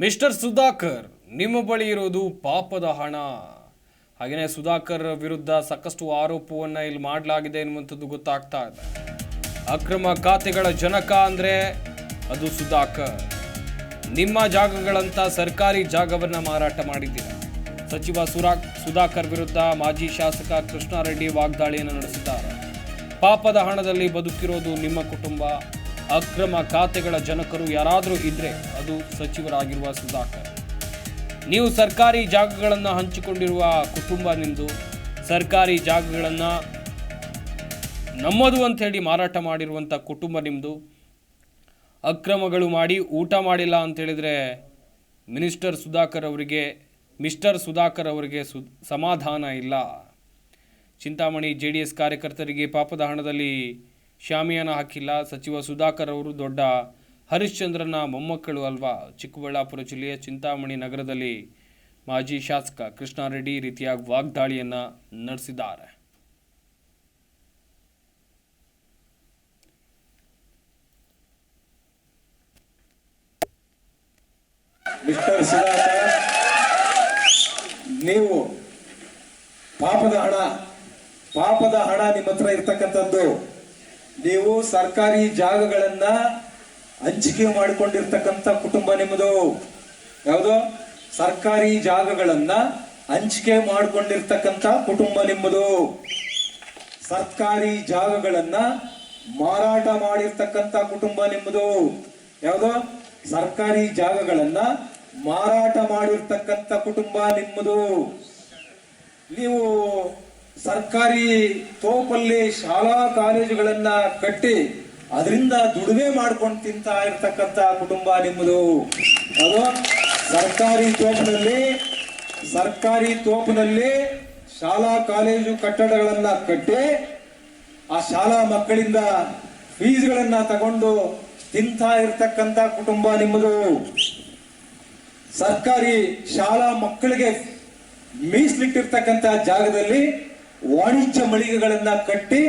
Mister Sudhakar ನಿಮ್ಮ ಬಳಿ ಇರೋದು ಪಾಪದ ಹಣ. ಹಾಗೆಯೇ ಸುಧಾಕರ್ ವಿರುದ್ಧ ಸಾಕಷ್ಟು ಆರೋಪವನ್ನು ಇಲ್ಲಿ ಮಾಡಲಾಗಿದೆ ಎನ್ನುವಂಥದ್ದು ಗೊತ್ತಾಗ್ತಾ ಇದೆ. ಅಕ್ರಮ ಖಾತೆಗಳ ಜನಕ ಅಂದರೆ ಅದು ಸುಧಾಕರ್. ನಿಮ್ಮ ಜಾಗಗಳಂತ ಸರ್ಕಾರಿ ಜಾಗವನ್ನು ಮಾರಾಟ ಮಾಡಿದ್ದೀರ. ಸಚಿವ ಸುರಾ, ಸುಧಾಕರ್ ವಿರುದ್ಧ ಮಾಜಿ ಶಾಸಕ ಕೃಷ್ಣಾರೆಡ್ಡಿ ವಾಗ್ದಾಳಿಯನ್ನು ನಡೆಸಿದ್ದಾರೆ. ಪಾಪದ ಹಣದಲ್ಲಿ ಬದುಕಿರೋದು ನಿಮ್ಮ ಕುಟುಂಬ. ಅಕ್ರಮ ಖಾತೆಗಳ ಜನಕರು ಯಾರಾದರೂ ಇದ್ರೆ ಅದು ಸಚಿವರಾಗಿರುವ ಸುಧಾಕರ್. ನೀವು ಸರ್ಕಾರಿ ಜಾಗಗಳನ್ನು ಹಂಚಿಕೊಂಡಿರುವ ಕುಟುಂಬ ನಿಮ್ಮದು ಸರ್ಕಾರಿ ಜಾಗಗಳನ್ನು ನಮ್ಮದು ಅಂತ ಹೇಳಿ ಮಾರಾಟ ಮಾಡಿರುವಂಥ ಕುಟುಂಬ ನಿಮ್ಮದು ಅಕ್ರಮಗಳು ಮಾಡಿ ಊಟ ಮಾಡಿಲ್ಲ ಅಂತೇಳಿದರೆ ಮಿನಿಸ್ಟರ್ ಸುಧಾಕರ್ ಅವರಿಗೆ, ಮಿಸ್ಟರ್ ಸುಧಾಕರ್ ಅವರಿಗೆ ಸು, ಸಮಾಧಾನ ಇಲ್ಲ. ಚಿಂತಾಮಣಿ ಜೆ ಡಿ ಎಸ್ ಕಾರ್ಯಕರ್ತರಿಗೆ ಪಾಪದ ಹಣದಲ್ಲಿ ಶಾಮಿಯಾನ ಹಾಕಿಲ್ಲ. ಸಚಿವ ಸುಧಾಕರ್ ಅವರು ದೊಡ್ಡ ಹರಿಶ್ಚಂದ್ರನ ಮೊಮ್ಮಕ್ಕಳು ಅಲ್ವಾ? ಚಿಕ್ಕಬಳ್ಳಾಪುರ ಜಿಲ್ಲೆಯ ಚಿಂತಾಮಣಿ ನಗರದಲ್ಲಿ ಮಾಜಿ ಶಾಸಕ ಕೃಷ್ಣಾರೆಡ್ಡಿ ರೀತಿಯ ವಾಗ್ದಾಳಿಯನ್ನು ನಡೆಸಿದ್ದಾರೆ. ಮಿಸ್ಟರ್ ನೀವು ಪಾಪದ ಹಣ ಪಾಪದ ಹಣ ನಿಮ್ಮ ಹತ್ರ ನೀವು ಸರ್ಕಾರಿ ಜಾಗಗಳನ್ನ ಹಂಚಿಕೆ ಮಾಡಿಕೊಂಡಿರ್ತಕ್ಕಂಥ ಕುಟುಂಬ ನಿಮ್ಮದು? ಯಾವುದು? ಸರ್ಕಾರಿ ಜಾಗಗಳನ್ನ ಹಂಚಿಕೆ ಮಾಡಿಕೊಂಡಿರ್ತಕ್ಕಂಥ ಕುಟುಂಬ ನಿಮ್ಮದು. ಸರ್ಕಾರಿ ಜಾಗಗಳನ್ನ ಮಾರಾಟ ಮಾಡಿರ್ತಕ್ಕಂಥ ಕುಟುಂಬ ನಿಮ್ಮದು. ಯಾವುದು? ಸರ್ಕಾರಿ ಜಾಗಗಳನ್ನ ಮಾರಾಟ ಮಾಡಿರ್ತಕ್ಕಂಥ ಕುಟುಂಬ ನಿಮ್ಮದು. ನೀವು ಸರ್ಕಾರಿ ತೋಪಲ್ಲಿ ಶಾಲಾ ಕಾಲೇಜುಗಳನ್ನ ಕಟ್ಟಿ ಅದರಿಂದ ದುಡಿಮೆ ಮಾಡ್ಕೊಂಡು ತಿಂತಾ ಇರ್ತಕ್ಕಂಥ ಕುಟುಂಬ ನಿಮ್ಮದು. ಅದು ಸರ್ಕಾರಿ ತೋಪಿನಲ್ಲಿ ಸರ್ಕಾರಿ ತೋಪಿನಲ್ಲಿ ಶಾಲಾ ಕಾಲೇಜು ಕಟ್ಟಡಗಳನ್ನ ಕಟ್ಟಿ, ಆ ಶಾಲಾ ಮಕ್ಕಳಿಂದ ಫೀಸ್ಗಳನ್ನ ತಗೊಂಡು ತಿಂತಾ ಇರ್ತಕ್ಕಂತ ಕುಟುಂಬ ನಿಮ್ಮದು. ಸರ್ಕಾರಿ ಶಾಲಾ ಮಕ್ಕಳಿಗೆ ಮೀಸಲಿಟ್ಟಿರ್ತಕ್ಕಂಥ ಜಾಗದಲ್ಲಿ ವಾಣಿಜ್ಯ ಮಳಿಗೆಗಳನ್ನ ಕಟ್ಟಿ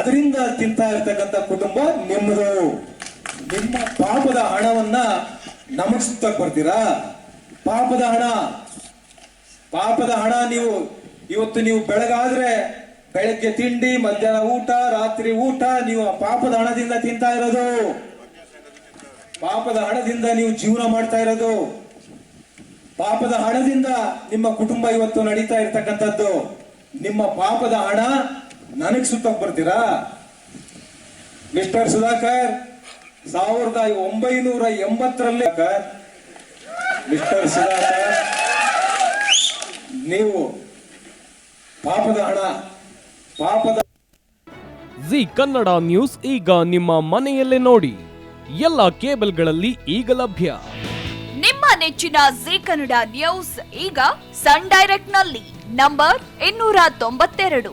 ಅದರಿಂದ ತಿಂತಾ ಇರ್ತಕ್ಕಂಥ ಕುಟುಂಬ ನಿಮ್ಮದು ನಿಮ್ಮ ಪಾಪದ ಹಣವನ್ನ ನಮಗ್ ಬರ್ತೀರಾ? ಪಾಪದ ಹಣ. ಪಾಪದ ಹಣ ನೀವು, ಇವತ್ತು ನೀವು ಬೆಳಗಾದ್ರೆ ಬೆಳಗ್ಗೆ ತಿಂಡಿ, ಮಧ್ಯಾಹ್ನ ಊಟ, ರಾತ್ರಿ ಊಟ, ನೀವು ಪಾಪದ ಹಣದಿಂದ ತಿಂತಾ ಇರೋದು. ಪಾಪದ ಹಣದಿಂದ ನೀವು ಜೀವನ ಮಾಡ್ತಾ ಇರೋದು. ಪಾಪದ ಹಣದಿಂದ ನಿಮ್ಮ ಕುಟುಂಬ ಇವತ್ತು ನಡೀತಾ ಇರ್ತಕ್ಕಂಥದ್ದು. ನಿಮ್ಮ ಪಾಪದ ಹಣ ನನಗ್ ಸುತ್ತಕ್ ಬರ್ತೀರಾ? ಮಿಸ್ಟರ್ ಸುಧಾಕರ್ ಸಾವಿರದ ಒಂಬೈನೂರ ಎಂಬತ್ತರಲ್ಲಿ ಮಿಸ್ಟರ್ ಸುಧಾಕರ್ ನೀವು ಪಾಪದ ಹಣ ಪಾಪದ ಜಿ ಕನ್ನಡ ನ್ಯೂಸ್ ಈಗ ನಿಮ್ಮ ಮನೆಯಲ್ಲೇ ನೋಡಿ. ಎಲ್ಲ ಕೇಬಲ್ಗಳಲ್ಲಿ ಈಗ ಲಭ್ಯ. ನಿಮ್ಮ ನೆಚ್ಚಿನ ಜಿ ಕನ್ನಡ ನ್ಯೂಸ್ ಈಗ ಸನ್ ಡೈರೆಕ್ಟ್ನಲ್ಲಿ ನಂಬರ್ ಇನ್ನೂರ ತೊಂಬತ್ತೆರಡು.